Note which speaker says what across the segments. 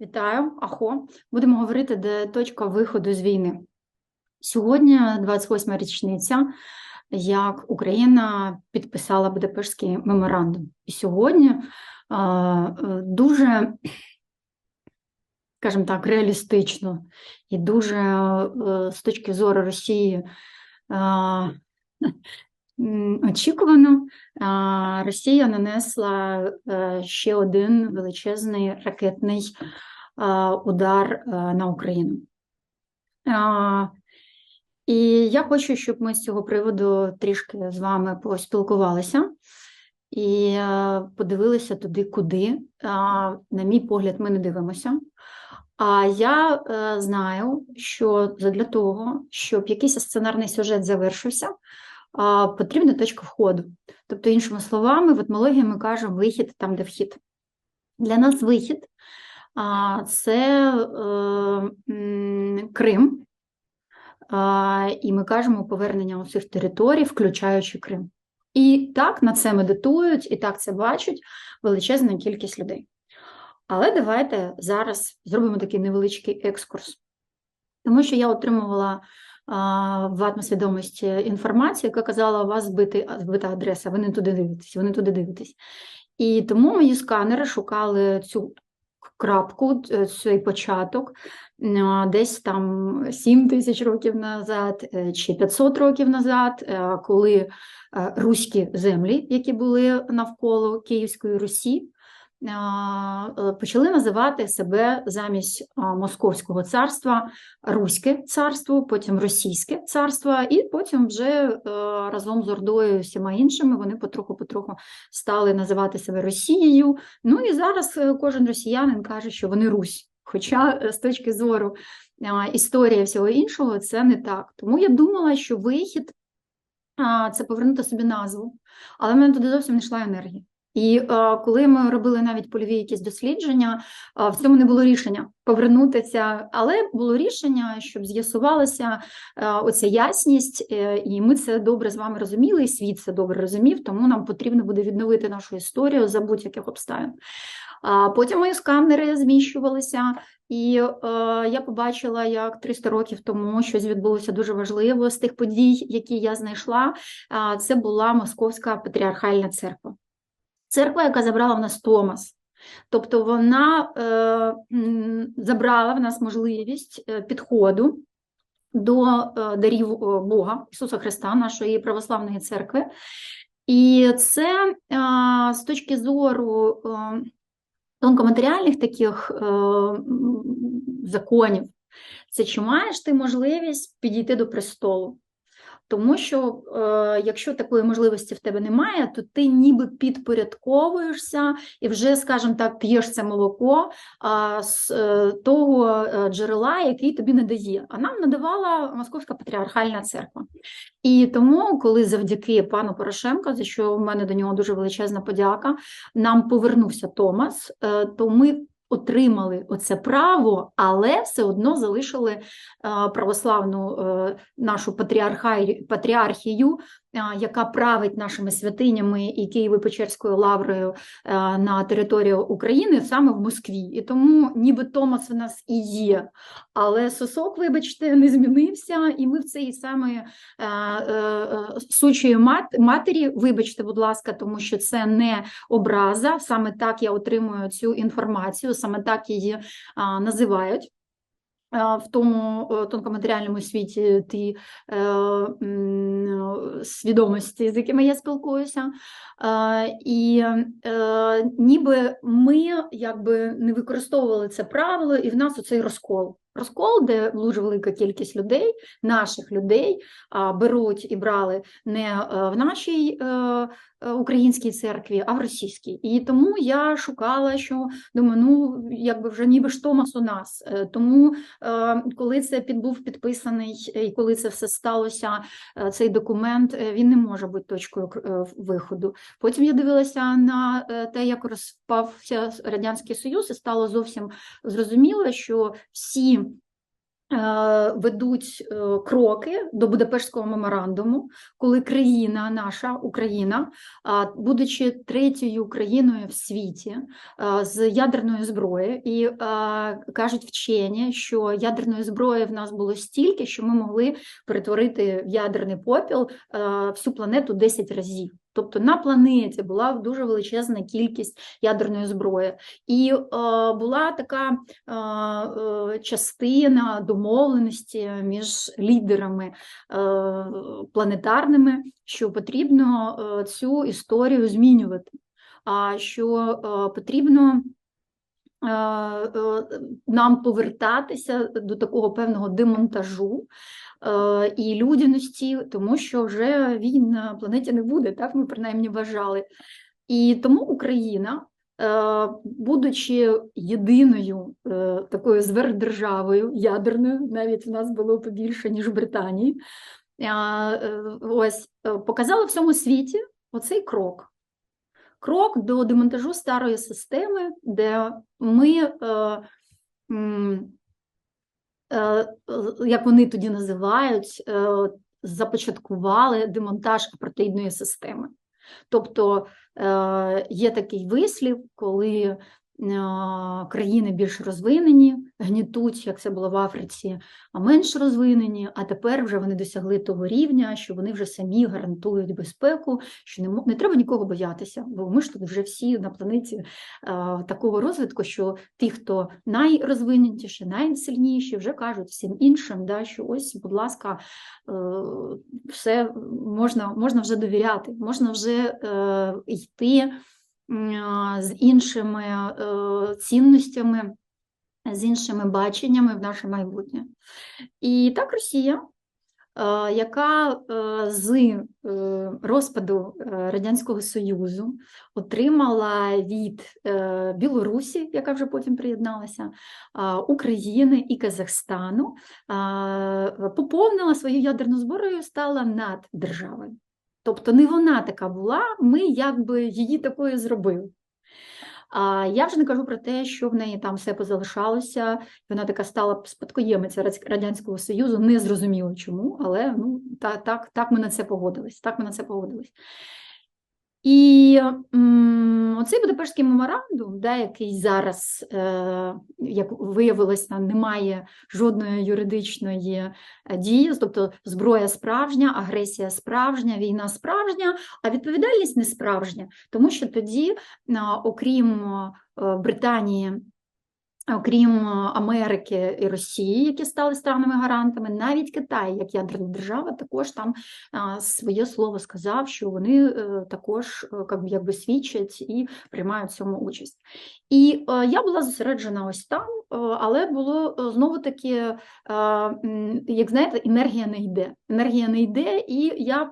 Speaker 1: Вітаю, Ахо. Будемо говорити, де точка виходу з війни. Сьогодні 28-ма річниця, як Україна підписала Будапештський меморандум. І сьогодні а, дуже, скажімо так, реалістично і дуже а, з точки зору Росії м, очікувано, Росія нанесла е, ще один величезний ракетний удар е, на Україну. І я хочу, щоб ми з цього приводу трішки з вами поспілкувалися і е, подивилися туди, куди. На мій погляд, ми не дивимося. А я знаю, що для того, щоб якийсь сценарний сюжет завершився, потрібна точка входу. Тобто, іншими словами, в етмології ми кажемо вихід там, де вхід. Для нас вихід це е, Крим, і ми кажемо повернення усіх територій, включаючи Крим. І так на це медитують, і так це бачать величезна кількість людей. Але давайте зараз зробимо такий невеличкий екскурс. Тому що я отримувала в атмосвідомості інформацію, яка казала, у вас збити, збита адреса, ви не туди дивитесь, ви не туди дивитесь. І тому мої сканери шукали цю крапку, е, цей початок а, десь там 7 тисяч років назад е, чи 500 років назад, е, коли е, руські землі, які були навколо Київської Русі, е, почали називати себе замість Московського царства Руське царство, потім Російське царство, і потім вже е, разом з Ордою і всіма іншими вони потроху-потроху стали називати себе Росією. Ну і зараз е, кожен росіянин каже, що вони Русь. Хоча е, з точки зору історії всього іншого це не так. Тому я думала, що вихід це повернути собі назву, але в мене туди зовсім не йшла енергія. І е, коли ми робили навіть польові якісь дослідження, е, в цьому не було рішення повернутися, але було рішення, щоб з'ясувалася е, оця ясність, е, і ми це добре з вами розуміли, і світ це добре розумів, тому нам потрібно буде відновити нашу історію за будь-яких обставин. А потім мої сканери зміщувалися, і е, я побачила, як 300 років тому щось відбулося дуже важливо з тих подій, які я знайшла. А, це була Московська патріархальна церква. Церква, яка забрала в нас Томас. Тобто вона е, забрала в нас можливість е, підходу до е, дарів е, Бога Ісуса Христа, нашої православної церкви. І це е, з точки зору е, тонкоматеріальних таких е, законів, це чи маєш ти можливість підійти до престолу? Тому що е, якщо такої можливості в тебе немає, то ти ніби підпорядковуєшся і вже, скажімо так, п'єш це молоко а, з е, того е, джерела, який тобі не дає. А нам надавала Московська патріархальна церква. І тому, коли завдяки пану Порошенко, за що в мене до нього дуже величезна подяка, нам повернувся Томас, е, то ми отримали оце право, але все одно залишили е, православну е, нашу патріархію, яка править нашими святинями і Києво-Печерською лаврою е, на територію України саме в Москві. І тому ніби Томас в нас і є. Але сосок, вибачте, не змінився, і ми в цій самої е, сучої мат- матері, вибачте, будь ласка, тому що це не образа. Саме так я отримую цю інформацію, саме так її називають. В тому е, тонкоматеріальному світі ті е, свідомості, з якими я спілкуюся, Е, і е, ніби ми якби не використовували це правило, і в нас оцей розкол. Розкол, де дуже велика кількість людей, наших людей, беруть і брали не е, в нашій е, українській церкві, а в російській. І тому я шукала, що думаю, ну якби вже ніби ж Томас у нас. Е, Тому е, коли це під був підписаний, і коли це все сталося, е, цей документ е, він не може бути точкою е, виходу. Потім я дивилася на е, те, як розпався Радянський Союз, і стало зовсім зрозуміло, що всі Е, ведуть е, кроки до Будапештського меморандуму, коли країна, наша Україна, будучи третьою країною в світі е, з ядерною зброєю, і кажуть вчені, що ядерної зброї в нас було стільки, що ми могли перетворити в ядерний попіл всю планету 10 разів. Тобто на планеті була дуже величезна кількість ядерної зброї, і е, була така е, е, частина домовленості між лідерами е, планетарними, що потрібно е, цю історію змінювати, а що е, потрібно. Нам повертатися до такого певного демонтажу і людяності, тому що вже він на планеті не буде, так ми принаймні вважали. І тому Україна, е, будучи єдиною е, такою зверхдержавою ядерною, навіть в нас було побільше, ніж в Британії, ось показала всьому світі оцей крок. Крок до демонтажу старої системи, де ми Е, як вони тоді називають, е, започаткували демонтаж апартеїдної системи. Тобто е, є такий вислів, коли країни більш розвинені, гнітуть, як це було в Африці, а менш розвинені. А тепер вже вони досягли того рівня, що вони вже самі гарантують безпеку, що не не треба нікого боятися, бо ми ж тут вже всі на планеті а, такого розвитку, що ті, хто найрозвиненіші, найсильніші, вже кажуть всім іншим, да, що ось, будь ласка, е, все можна, можна вже довіряти, можна вже е, йти з іншими е, цінностями, з іншими баченнями в наше майбутнє. І так Росія, е, яка е, з розпаду Радянського Союзу отримала від Білорусі, яка вже потім приєдналася, України і Казахстану, поповнила свою ядерну зброю, стала над державою. Тобто не вона така була, ми якби її такою зробили. А я вже не кажу про те, що в неї там все позалишалося. Вона така стала спадкоємиця Радянського Союзу, не зрозуміло чому, але ну, та так, так ми на це погодились. Так ми на це погодились. І м, оцей Будапештський меморандум, да, який зараз, е, як виявилось, немає жодної юридичної е, дії, тобто зброя справжня, агресія справжня, війна справжня, а відповідальність не справжня, тому що тоді, окрім е, Британії Окрім е, Америки і Росії, які стали странними гарантами, навіть Китай, як ядерна держава, також там своє слово сказав, що вони е, також е, якби свідчать і приймають в цьому участь. І я була зосереджена ось там, але було знову таки, як знаєте, енергія не йде. Енергія не йде, і я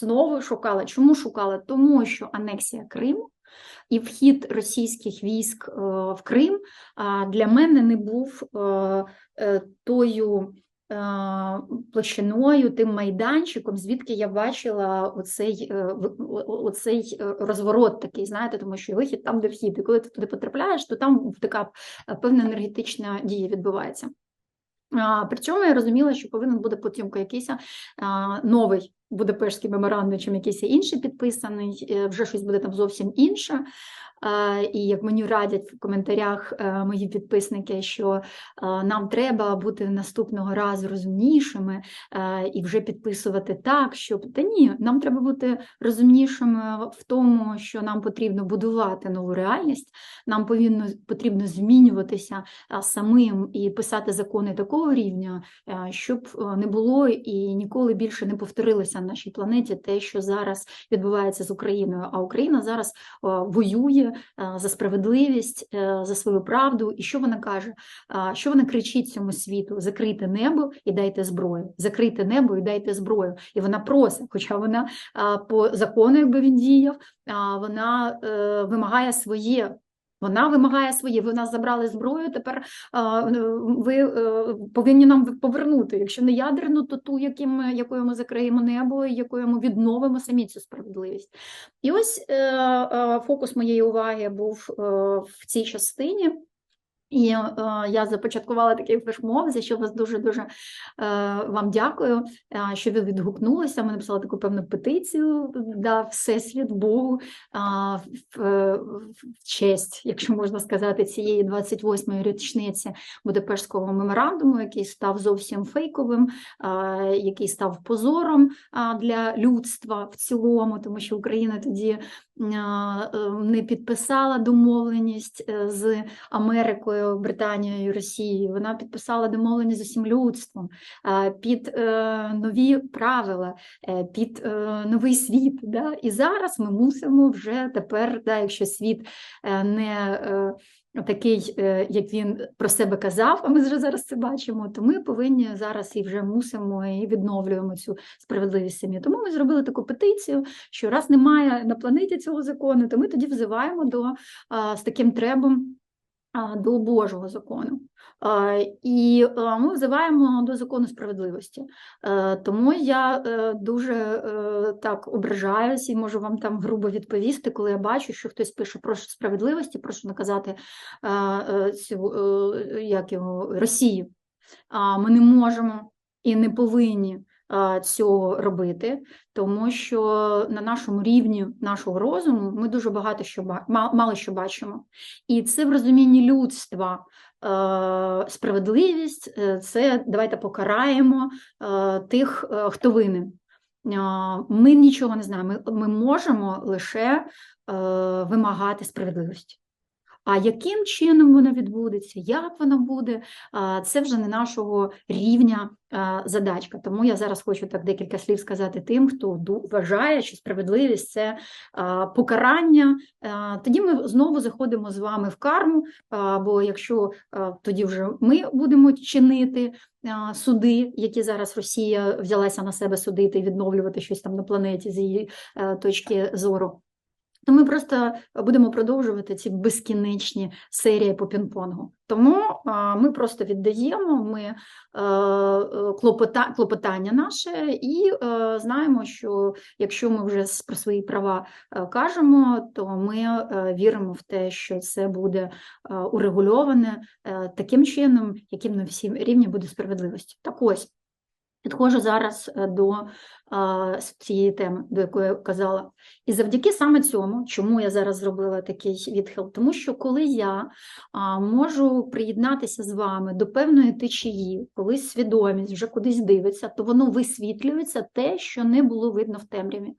Speaker 1: знову шукала. Чому шукала? Тому що анексія Криму і вхід російських військ е, в Крим для мене не був е, е, тою площиною, тим майданчиком, звідки я бачила оцей оцей розворот такий, знаєте, тому що вихід там, де вхід, і коли ти туди потрапляєш, то там така певна енергетична дія відбувається. При цьому я розуміла, що повинен бути потім якийсь новий Будапештський меморандум, чим якийсь інший підписаний, е, вже щось буде там зовсім інше. І як мені радять в коментарях е, мої підписники, що е, нам треба бути наступного разу розумнішими е, і вже підписувати так, щоб та ні, нам треба бути розумнішими в тому, що нам потрібно будувати нову реальність, нам повинно потрібно змінюватися самим і писати закони такого рівня, щоб не було і ніколи більше не повторилося на нашій планеті те, що зараз відбувається з Україною. А Україна зараз воює. Е, за справедливість, е, за свою правду. І що вона каже? Що вона кричить цьому світу? Закрийте небо і дайте зброю, закрийте небо і дайте зброю. І вона просить, хоча вона по закону, якби він діяв, вона е, вимагає своє. Вона вимагає своє, ви в нас забрали зброю, тепер ви е, повинні нам повернути. Якщо не ядерну, то ту, яким, якою ми закриємо небо, якою ми відновимо самі цю справедливість. І ось е, е, фокус моєї уваги був в цій частині. І е, я започаткувала такий флешмоб, за що вас дуже дуже е, вам дякую, е, що ви відгукнулися. Ми написали таку певну петицію да, Всесвіт Богу е, в, в честь, якщо можна сказати, цієї 28-ї річниці Будапештського меморандуму, який став зовсім фейковим, е, який став позором е, для людства в цілому, тому що Україна тоді е, не підписала домовленість е, з Америкою. Великою Британією, Росією. Вона підписала домовленість з усім людством е, під е, нові правила, е, під новий світ. І зараз ми мусимо вже тепер, якщо світ не Такий, як він про себе казав, а ми вже зараз це бачимо, то ми повинні зараз і вже мусимо і відновлюємо цю справедливість самі. Тому ми зробили таку петицію, що раз немає на планеті цього закону, то ми тоді взиваємо до з таким требом до Божого закону. І ми взиваємо до закону справедливості. Е, тому я е, дуже е, так ображаюсь і можу вам там грубо відповісти, коли я бачу, що хтось пише про справедливості, прошу наказати цю як його, Росію. Ми не можемо і не повинні цього робити, тому що на нашому рівні нашого розуму ми дуже багато що мало що бачимо. І це в розумінні людства. Справедливість е, це давайте покараємо е, тих, е, хто винен. Ми нічого не знаємо. Ми, ми можемо лише вимагати справедливості. А яким чином воно відбудеться, як воно буде, це вже не нашого рівня задачка. Тому я зараз хочу так декілька слів сказати тим, хто вважає, що справедливість це покарання. Тоді ми знову заходимо з вами в карму, бо якщо тоді вже ми будемо чинити суди, які зараз Росія взялася на себе судити і відновлювати щось там на планеті з її точки зору то ми просто будемо продовжувати ці безкінечні серії по пінг-понгу. Тому ми просто віддаємо ми е, клопота, клопотання наше і е, знаємо, що якщо ми вже про свої права е, кажемо, то ми віримо в те, що це буде урегульоване таким чином, яким на всім рівні буде справедливості. Так ось. Підходжу зараз е, до а, цієї теми, до якої я казала. І завдяки саме цьому, чому я зараз зробила такий відхил, тому що коли я а, можу приєднатися з вами до певної течії, коли свідомість вже кудись дивиться, то воно висвітлюється те, що не було видно в темряві.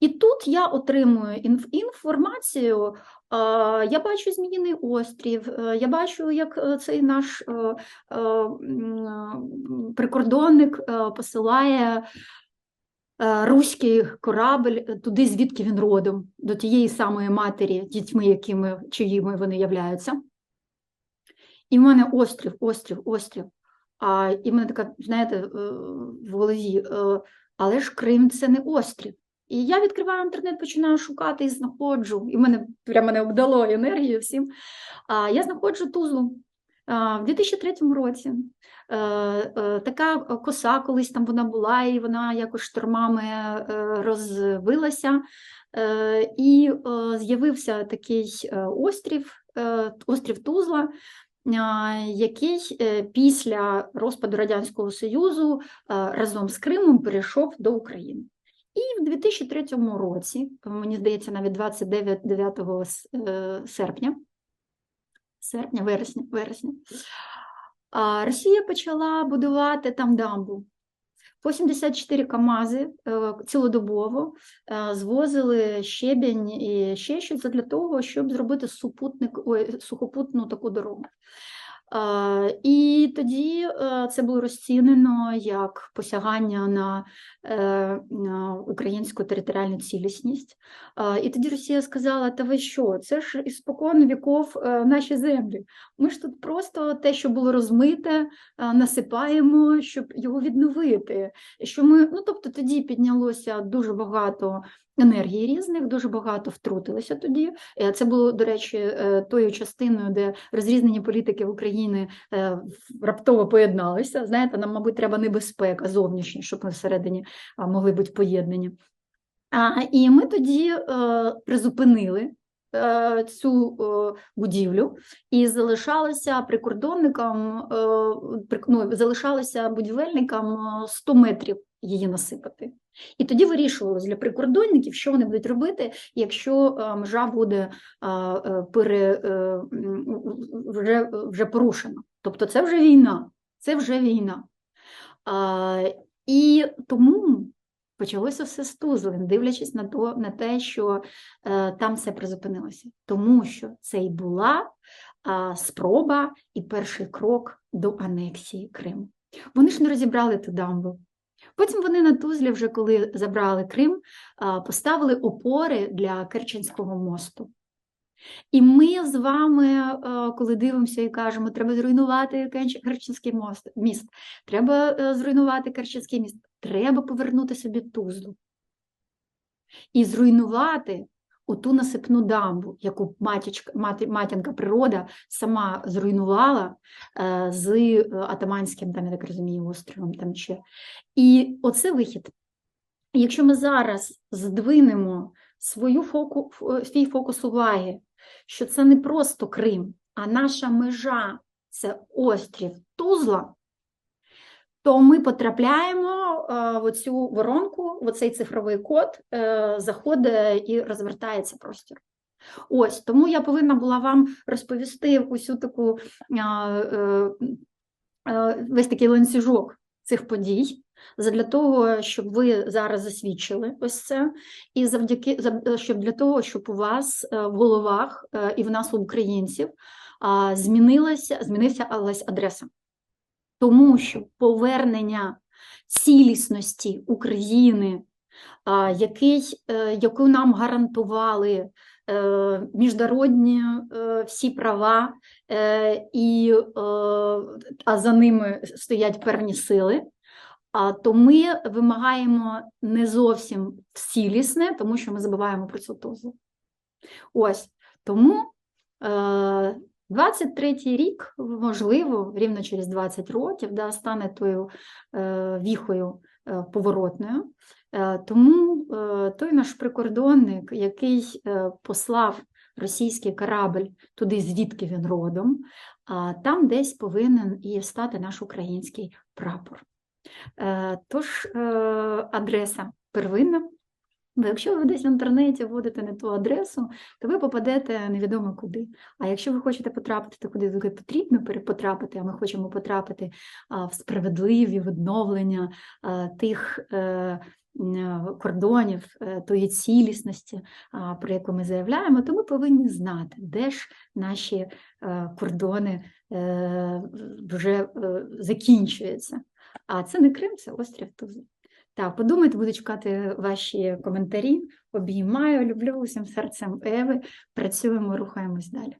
Speaker 1: І тут я отримую інформацію я бачу Зміїний острів, е, я бачу, як е, цей наш е, прикордонник посилає руський корабль туди, звідки він родом, до тієї самої матері, дітьми, якими чиїми вони являються. І в мене острів, острів, острів. А і в мене така, знаєте, в голові, але ж Крим це не острів. І я відкриваю інтернет, починаю шукати і знаходжу. І мене прямо не обдало енергію всім. А я знаходжу тузлу. В 2003 році е, е, така коса, колись там вона була, і вона якось штормами е, розвилася, і з'явився такий острів, острів Тузла, який після розпаду Радянського Союзу разом з Кримом перейшов до України. І в 2003 році, мені здається, навіть 29 9 е, серпня, серпня, вересня, вересня, Росія почала будувати там дамбу. По 84 Камази е, цілодобово е, звозили щебінь і ще щось для того, щоб зробити супутник, ой, сухопутну таку дорогу. І тоді е, це було розцінено як посягання на, е, українську територіальну цілісність. І тоді Росія сказала: Та ви що? Це ж із спокон віков е, наші землі. Ми ж тут просто те, що було розмите, насипаємо, щоб його відновити. Що ми, ну тобто тоді піднялося дуже багато енергії різних, дуже багато втрутилися тоді. Е, це було, до речі, е, тою частиною, де розрізнені політики в Україні е, раптово поєдналися. Знаєте, нам, мабуть, треба небезпека зовнішня, щоб ми всередині могли бути поєднані. І ми тоді призупинили цю будівлю і залишалося прикордонникам, ну, залишалося будівельникам е, 100 метрів її насипати. І тоді вирішувалось для прикордонників, що вони будуть робити, якщо е, межа буде е, е, пере, вже, вже порушена. Тобто це вже війна, це вже війна. І тому почалося все з Тузли, дивлячись на, то, на те, що там все призупинилося. Тому що це і була спроба і перший крок до анексії Криму. Вони ж не розібрали ту дамбу. Потім вони на Тузлі, вже коли забрали Крим, поставили опори для Керченського мосту. І ми з вами, коли дивимося і кажемо, треба зруйнувати Керч- Керченський мост, міст, треба е, зруйнувати Керченський міст, треба повернути собі Тузлу і зруйнувати оту насипну дамбу, яку матічка, мати, матінка природа сама зруйнувала е, з е, атаманським, там, я так розумію, островом там ще. І оце вихід. Якщо ми зараз здвинемо свою фоку, ф- свій фокус уваги, що це не просто Крим, а наша межа це острів Тузла, то ми потрапляємо е, в оцю воронку, в оцей цифровий код, е, заходить і розвертається простір. Ось тому я повинна була вам розповісти усю таку е, весь такий ланцюжок цих подій, для того, щоб ви зараз засвідчили ось це, і завдяки за- щоб для того, щоб у вас в головах і в нас, у українців, змінилася, змінився адреса. Тому що повернення цілісності України, який, е, яку нам гарантували е, міжнародні е, всі права, і, а за ними стоять певні сили, то ми вимагаємо не зовсім цілісне, тому що ми забуваємо про цю тузу. Ось тому 23-й рік, можливо, рівно через 20 років, да, стане тою е, віхою е, поворотною. Е, тому е, той наш прикордонник, який е, послав російський корабль туди, звідки він родом, а там десь повинен і стати наш український прапор. Е, Тож е, адреса первинна. Бо якщо ви десь в інтернеті вводите не ту адресу, то ви попадете невідомо куди. А якщо ви хочете потрапити куди потрібно потрапити, а ми хочемо потрапити в справедливі відновлення тих е, кордонів, е, тої цілісності, про яку ми заявляємо, то ми повинні знати, де ж наші е, кордони е, вже е, закінчуються. А це не Крим, це острів Тузла. Так, подумайте, буду чекати ваші коментарі. Обіймаю, люблю усім серцем Еви. Працюємо, рухаємось далі.